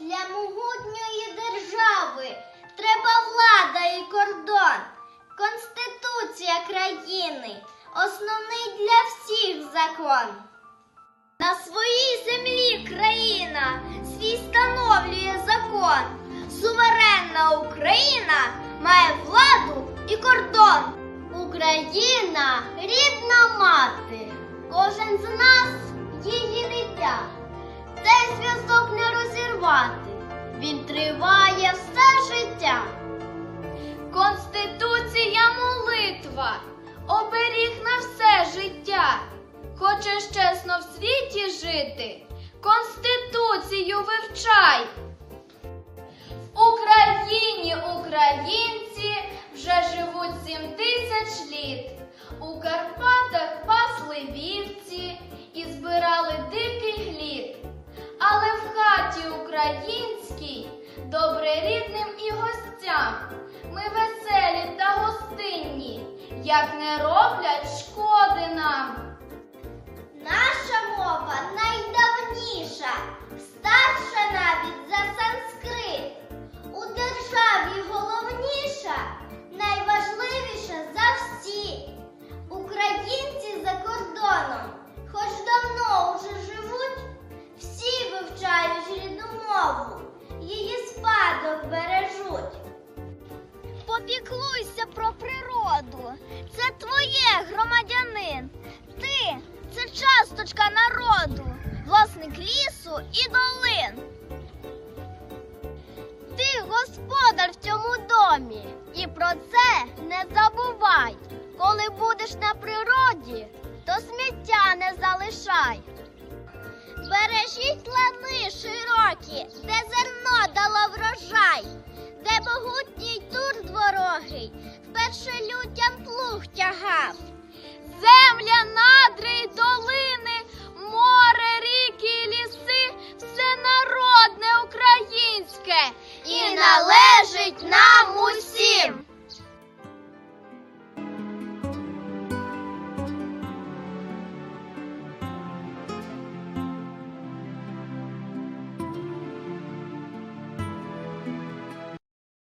Для могутньої держави треба влада і кордон. Конституція країни основний для всіх закон. На своїй землі країна свій встановлює закон. Суверенна Україна має владу і кордон. Україна рідна мати. Кожен з нас її дитя. Цей зв'язок не розірвати. Він триває все життя. Конституція молитва, оберіг на все життя. Хочеш чесно в світі жити, Конституцію вивчай. В Україні українці вже живуть сім тисяч літ. У Карпатах пасли вівці і збирали добре рідним і гостям. Ми веселі та гостинні, як не роблять шкоди нам. Наша мова Попіклуйся про природу, це твоє громадянин. Ти це часточка народу, власник лісу і долин. Ти господар в цьому домі, і про це не забувай. Коли будеш на природі, то сміття не залишай. Бережіть лани широкі, де зерно дало врожай, тур вперше людям плуг тягав. Земля, долини